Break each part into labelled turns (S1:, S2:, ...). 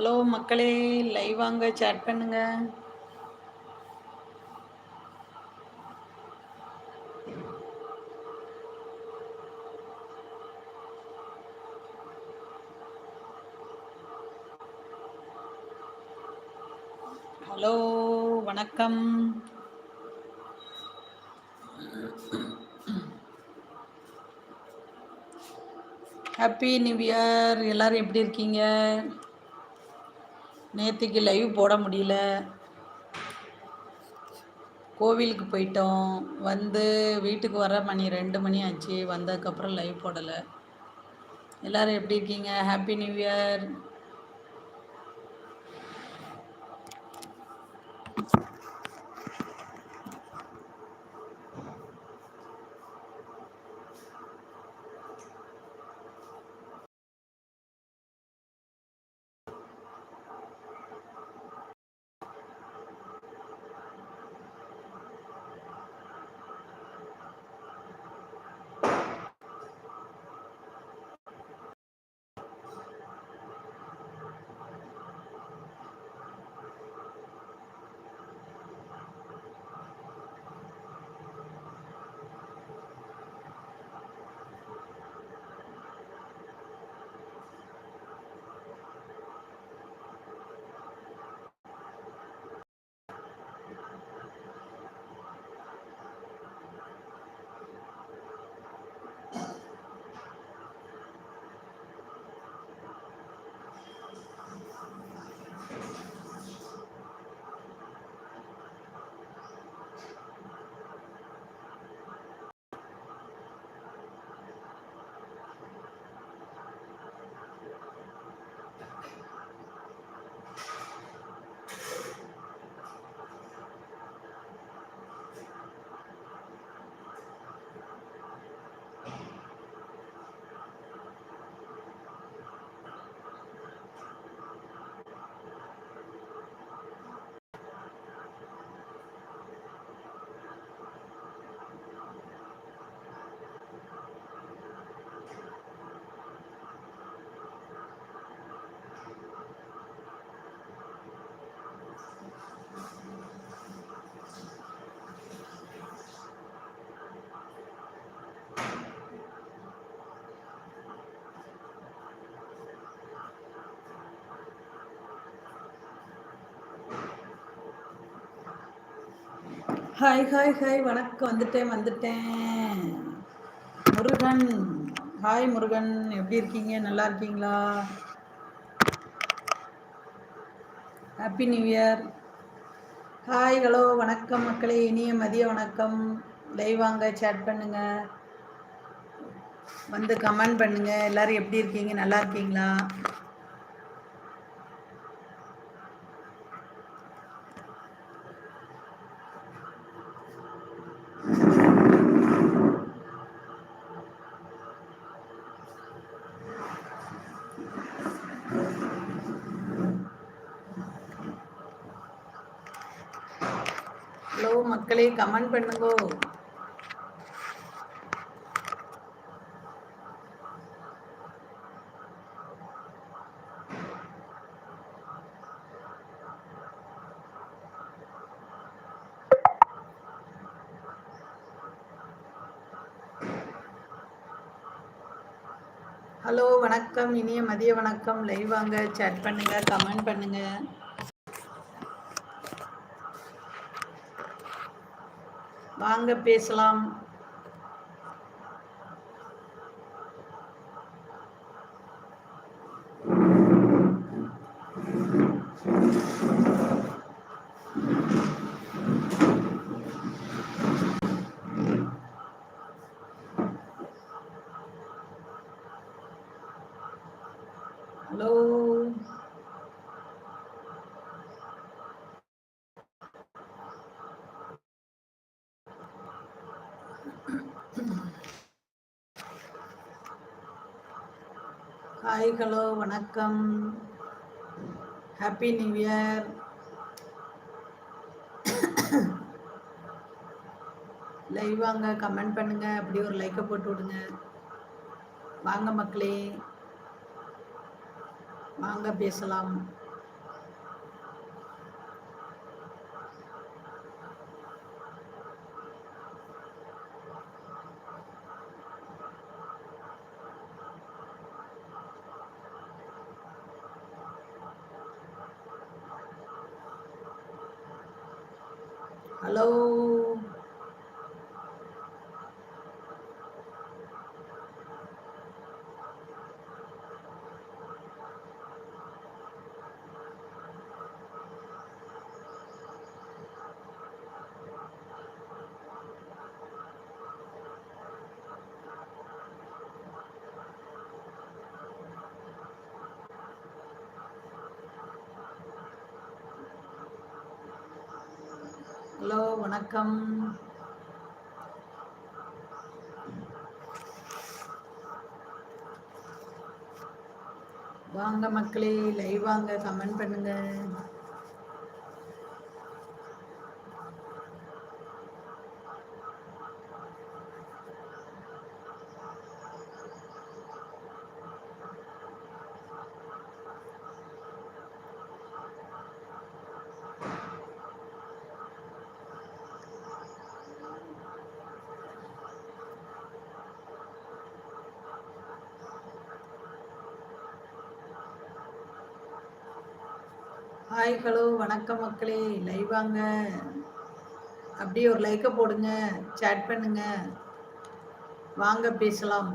S1: Hello மக்களே live வாங்க chat பண்ணுங்க ஹலோ வணக்கம் ஹாப்பி நியூ இயர் எல்லாரும் எப்படி இருக்கீங்க நேற்றுக்கு லைவ் போட முடியல கோவிலுக்கு போயிட்டோம் வந்து வீட்டுக்கு வர மணி ரெண்டு மணி ஆச்சு வந்ததுக்கப்புறம் லைவ் போடலை எல்லோரும் எப்படி இருக்கீங்க happy new year hi hi hi வணக்கம் வந்துட்டேன் வந்துட்டேன் முருகன் ஹாய் முருகன் எப்படி இருக்கீங்க நல்லா இருக்கீங்களா happy new year hi hello வணக்கம் மக்களே இனிய மதிய வணக்கம் லைவ் வாங்க சேட் பண்ணுங்க வந்து கமெண்ட் பண்ணுங்க எல்லாரும் எப்படி இருக்கீங்க நல்லா இருக்கீங்களா மக்களே கமெண்ட் பண்ணுங்க ஹலோ வணக்கம் இனிய மதிய வணக்கம் லைவ் வாங்க சேட் பண்ணுங்க கமெண்ட் பண்ணுங்க வாங்க பேசலாம் ஹாய் ஹலோ வணக்கம் ஹாப்பி நியூ இயர் லைவ் வாங்க கமெண்ட் பண்ணுங்க அப்படி ஒரு லைக்கை போட்டு விடுங்க வாங்க மக்களே வாங்க பேசலாம் Hello. ஹலோ வணக்கம் வாங்க மக்களே லைவ் வாங்க கமெண்ட் பண்ணுங்கள் ஹாய் ஹலோ வணக்கம் மக்களே லைவ் வாங்க அப்படியே ஒரு லைக்கை போடுங்க சேட் பண்ணுங்க வாங்க பேசலாம்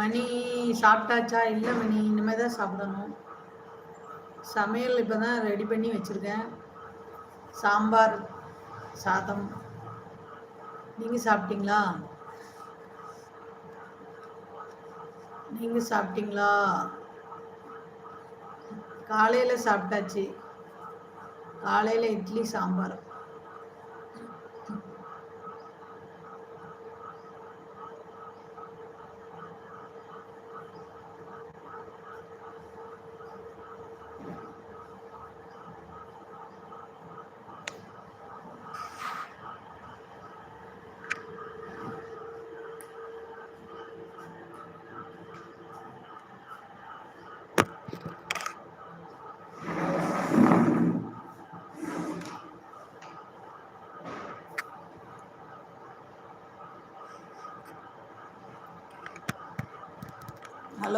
S1: மணி சாப்பிட்டாச்சா இல்லை மணி இனிமேல் தான் சாப்பிடணும் சமையல் இப்போ தான் ரெடி பண்ணி வச்சுருக்கேன் சாம்பார் சாதம் நீங்கள் சாப்பிட்டீங்களா நீங்கள் சாப்பிட்டீங்களா காலையில் சாப்பிட்டாச்சு காலையில் இட்லி சாம்பார்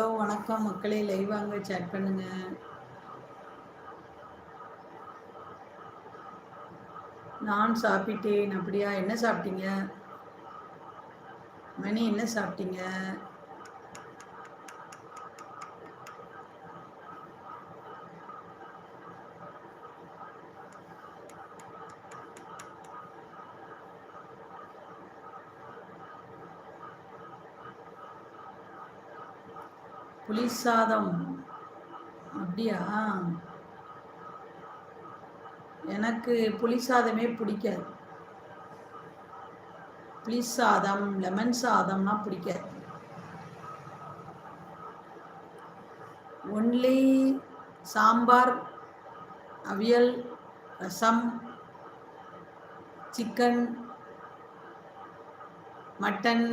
S1: ஹலோ வணக்கம் மக்களே லைவ் வாங்க சேட் பண்ணுங்க நான் சாப்பிட்டேன் அப்படியா என்ன சாப்பிட்டீங்க மணி என்ன சாப்பிட்டீங்க புளி சாதம் அப்படியா எனக்கு புளி சாதமே பிடிக்காது புளி சாதம் லெமன் சாதம்னா பிடிக்காது only sambar aviyal rasam chicken mutton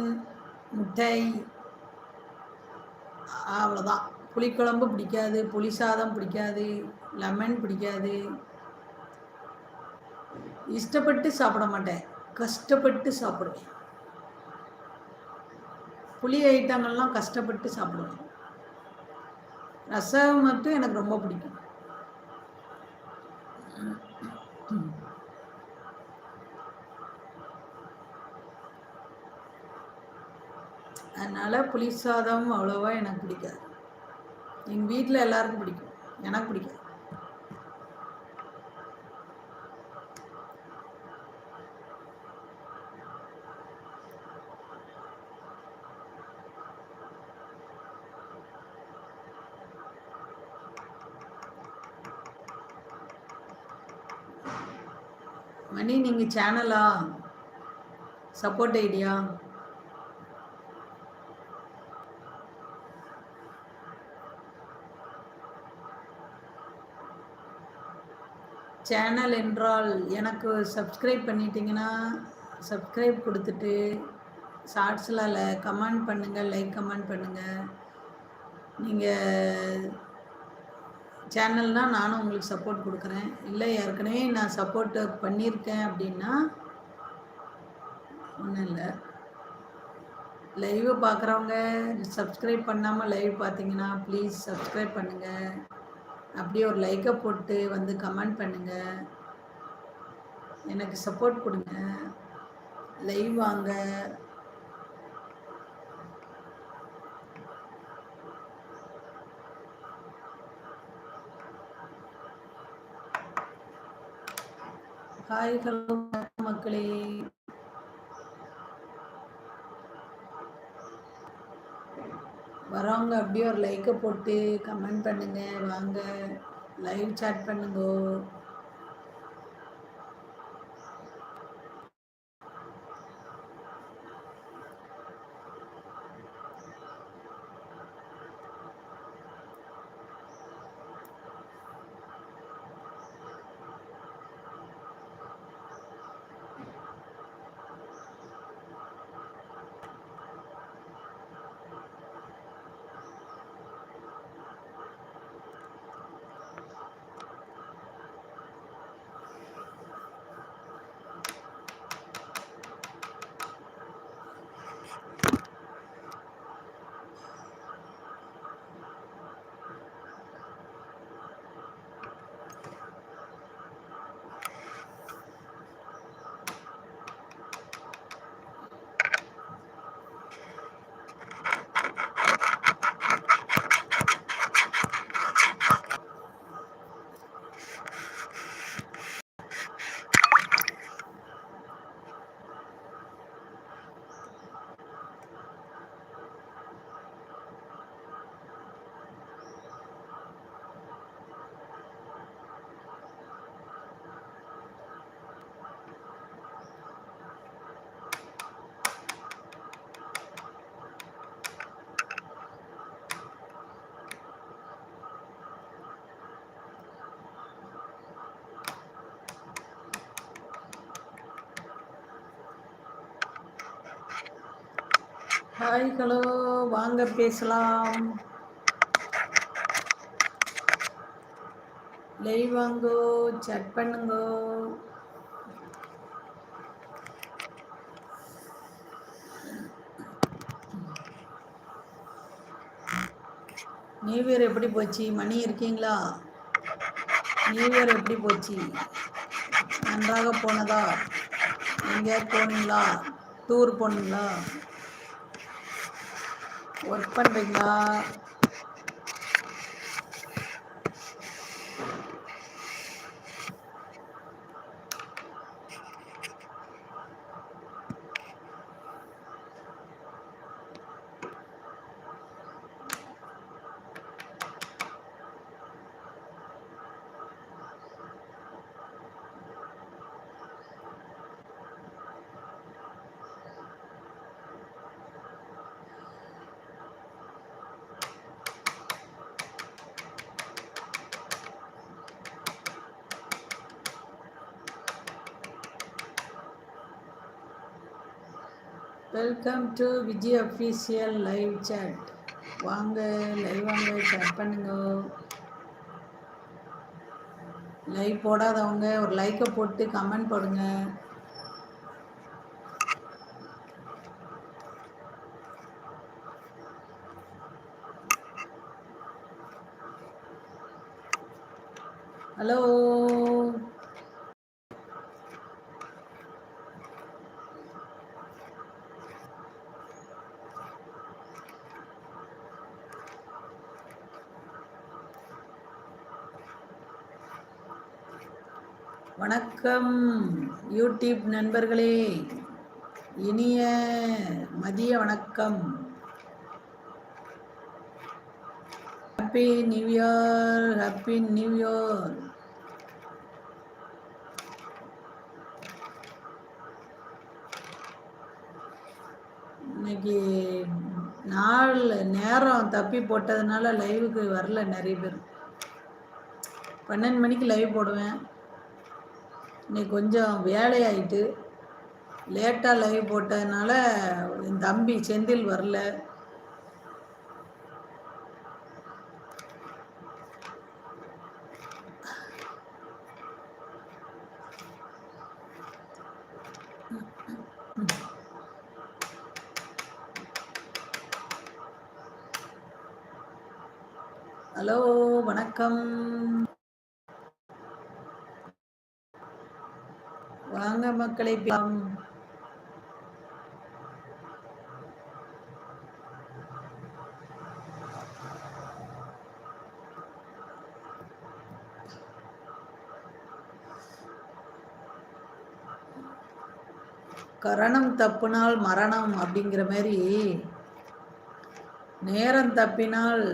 S1: முட்டை அவ்வளோதான் புளிக்குழம்பு பிடிக்காது புளி சாதம் பிடிக்காது லெமன் பிடிக்காது இஷ்டப்பட்டு சாப்பிட மாட்டேன் கஷ்டப்பட்டு சாப்பிடுவேன் புளி ஐட்டங்கள்லாம் கஷ்டப்பட்டு சாப்பிடுவேன் ரசம் மட்டும் எனக்கு ரொம்ப பிடிக்கும் அதனால் புளி சாதம் அவ்வளோவா எனக்கு பிடிக்காது எங்கள் வீட்டில் எல்லாருக்கும் பிடிக்கும் எனக்கு பிடிக்காது மணி நீங்கள் சேனலா சப்போர்ட் ஐடியா சேனல் என்றால் எனக்கு சப்ஸ்கிரைப் பண்ணிட்டீங்கன்னா சப்ஸ்கிரைப் கொடுத்துட்டு ஷார்ட்ஸில் இல்லை கமெண்ட் பண்ணுங்கள் லைக் கமெண்ட் பண்ணுங்கள் நீங்கள் சேனல்னால் நானும் உங்களுக்கு சப்போர்ட் கொடுக்குறேன் இல்லை ஏற்கனவே நான் சப்போர்ட்டு பண்ணியிருக்கேன் அப்படின்னா ஒன்றும் இல்லை லைவ் பார்க்குறவங்க சப்ஸ்கிரைப் பண்ணாமல் லைவ் பார்த்தீங்கன்னா ப்ளீஸ் சப்ஸ்கிரைப் பண்ணுங்கள் அப்படியே ஒரு லைக்கை போட்டு வந்து கமெண்ட் பண்ணுங்கள் எனக்கு சப்போர்ட் கொடுங்க லைவ் வாங்க ஹாய் ஹலோ மக்களே வரவங்க அப்படியே ஒரு லைக்கை போட்டு கமெண்ட் பண்ணுங்கள் வாங்க லைவ் சேட் பண்ணுங்கோ ஹாய் ஹலோ வாங்க பேசலாம் லைவ் வாங்கோ சட் பண்ணுங்கோ நியூ இயர் எப்படி போச்சு மணி இருக்கீங்களா நியூ இயர் எப்படி போச்சு நன்றாக போனதா எங்கேயாவது போனீங்களா டூர் போனீங்களா ஒர்க் பண்ணுறீங்களா welcome to Vijay official live chat வாங்க லைவ் வாங்க சேட் பண்ணுங்க லைவ் போடாதவங்க ஒரு லைக்கை போட்டு கமெண்ட் போடுங்க ஹலோ வணக்கம் யூடியூப் நண்பர்களே இனிய மதிய வணக்கம் happy new year happy new year இன்னைக்கு நாள் நேரம் தப்பி போட்டதுனால லைவுக்கு வரல நிறைய பேர் பன்னெண்டு மணிக்கு லைவ் போடுவேன் இன்னைக்கு கொஞ்சம் வேலையாயிட்டு லேட்டாக லைவ் போட்டதுனால என் தம்பி செந்தில் வரல ஹலோ வணக்கம் மக்களை கரணம் தப்புனால் மரணம் அப்படிங்கிற மாதிரி நேரம் தப்பினால்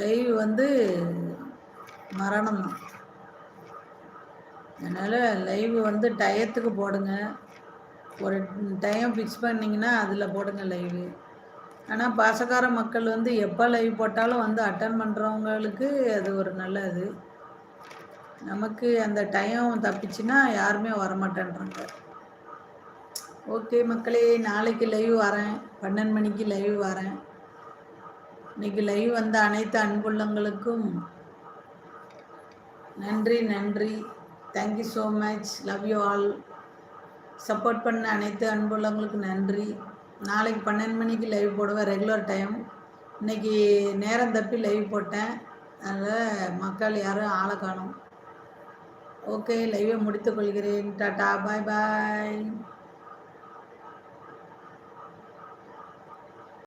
S1: லைவ் வந்து மரணம் தான் அதனால் லைவ் வந்து டயத்துக்கு போடுங்க ஒரு டைம் ஃபிக்ஸ் பண்ணிங்கன்னா அதில் போடுங்க லைவு ஆனால் பாசக்கார மக்கள் வந்து எப்போ லைவ் போட்டாலும் வந்து அட்டன் பண்ணுறவங்களுக்கு அது ஒரு நல்லது நமக்கு அந்த டைம் தப்பிச்சுன்னா யாருமே வரமாட்டேன்றாங்க ஓகே மக்களே நாளைக்கு லைவ் வரேன் பன்னெண்டு மணிக்கு லைவ் வரேன் இன்னைக்கு லைவ் வந்த அனைத்து அன்புள்ளங்களுக்கும் நன்றி நன்றி thank you so much love you all support பண்ண அனைத்து அன்புள்ளவங்களுக்கு நன்றி நாளைக்கு பன்னெண்டு மணிக்கு லைவ் போடுவேன் ரெகுலர் டைம் இன்றைக்கி நேரம் தப்பி லைவ் போட்டேன் அதனால் மக்கள் யாரும் ஆளை காணும் ஓகே லைவே முடித்துக்கொள்கிறேன் டாட்டா பாய் பாய்